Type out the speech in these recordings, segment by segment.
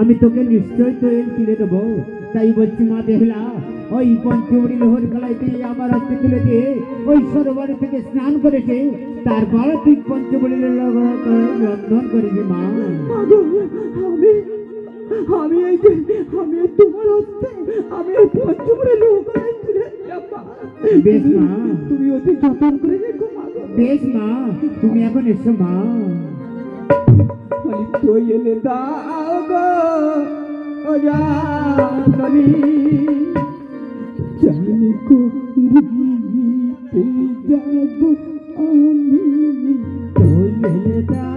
আমি তোকে নিশ্চয় তো এর কিনে দেবো। তাই বলছি মা বেহলা ওই পঞ্চমড়ি লোহর গলায় তুই আমার হাতে তুলে দিয়ে ওই সরোবর থেকে স্নান করেছে তারপর তুই পঞ্চমড়ি রন্ধন করবি মা। আমি আমি এই আমি তোমার হস্তে আমি এই পঞ্চমুড়ে লোক বেশ মা। তুমি অতি যত্ন করে রেখো বেশ মা। তুমি এখন এসো মা। তো এলে দাও গো ও জাননি জানি করিতে যাব আমি তো এলে দাও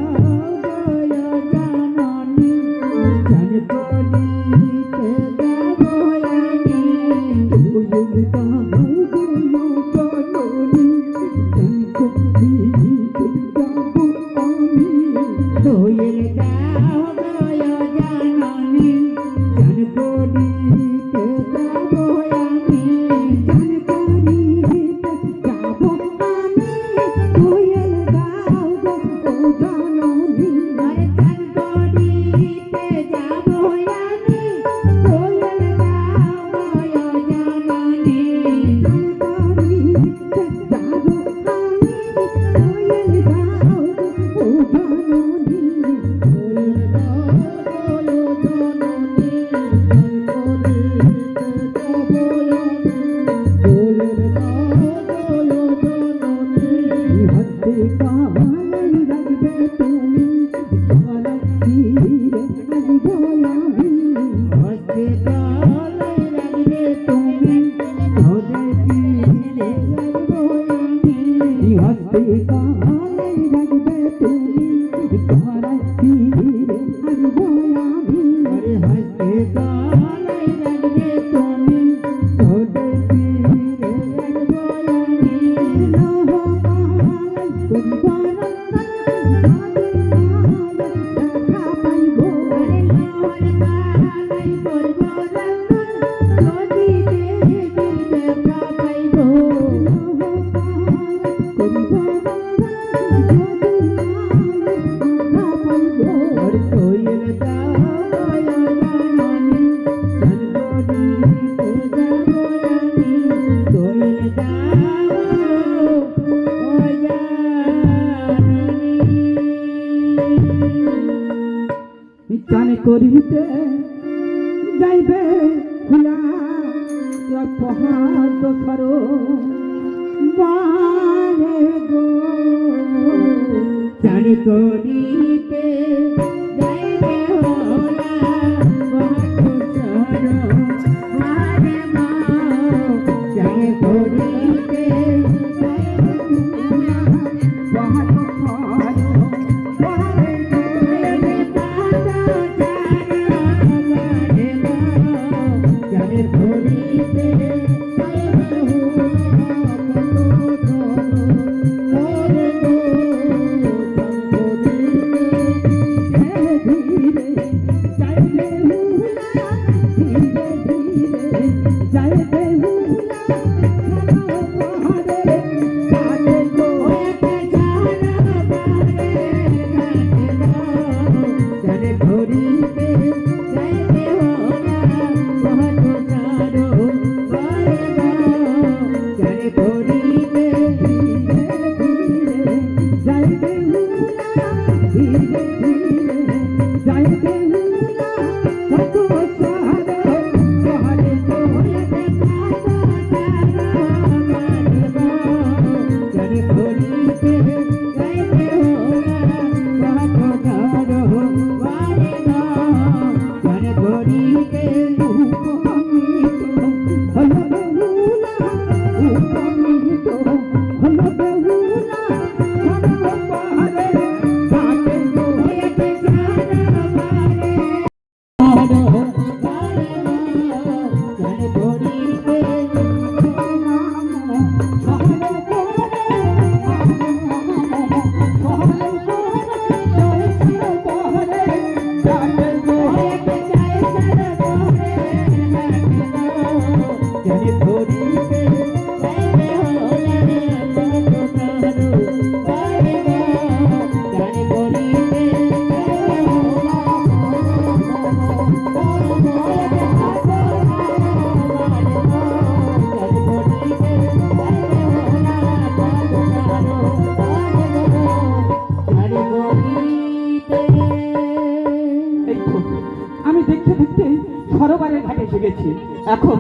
চান করিতে যাইবে খোলা পহাড় সরো। বারে গো চান করিতে ঘাটে এখন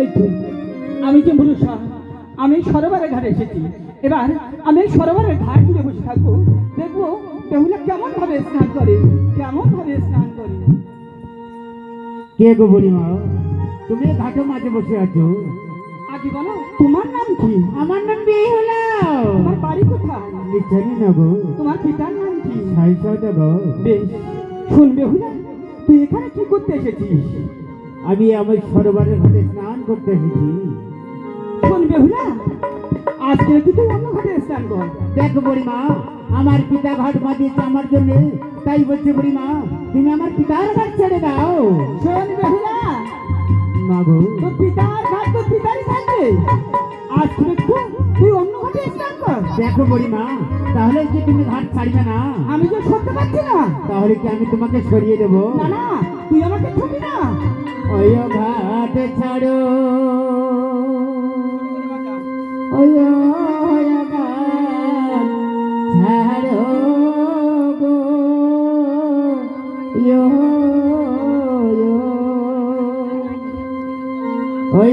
এই তো আমি যে মনুষ্য আমি সরোবরের ঘাটে এসেছি। এবার আমি সরোবরের ঘাট ঘুরে বসে থাকব। দেখব বেহুলা কেমন ভাবে স্নান করে কেমন ভাবে স্নান করে। কে গো বুড়িমা? তুমি ঘাটের মাঝে বসে আছো? আগে বলো তোমার নাম কি? আমার নাম বিয়ে হলো তোমার বাড়ি কোথায়? লিখানি না গো। তোমার পিতার নাম কি? সাই সাইটা গো। বেশ শুন বেহুলা তুই এখানে কি করতে এসেছিস? আমি আমার সরোবরের ঘাটে স্নান করতে এসেছি। শোন বেহুলা আজকে তুই অন্য ঘাটে স্নান কর। দেখো বুড়িমা আমার পিতা ঘাট বাঁধিয়েছে আমার জন্য। তাই বলছে বুড়িমা তুমি আমার পিতার ঘাট ছেড়ে দাও। শোন বেহুলা মা গো। তোর পিতার ঘাট তোর পিতারই থাকবে আজ থেকে তুই তুই অন্য ঘাটে স্নান কর। দেখো বুড়িমা তাহলে কি তুমি ঘাট ছাড়বে না? আমি তো সরতে পারছি না। তাহলে কি আমি তোমাকে সরিয়ে দেবো? না না তুই আমাকে ছুটি না। ওই ভাত ছাড়ো ওই ঘাট ছাড়ো গো। ওই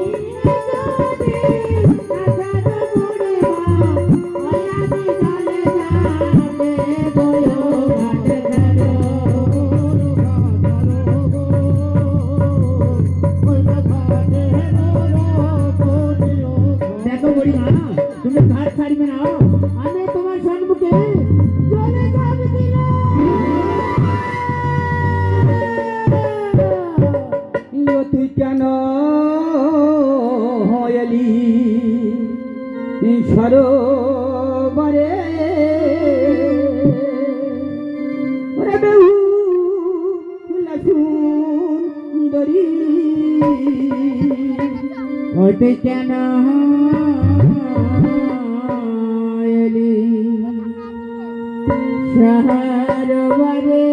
শহর বরে।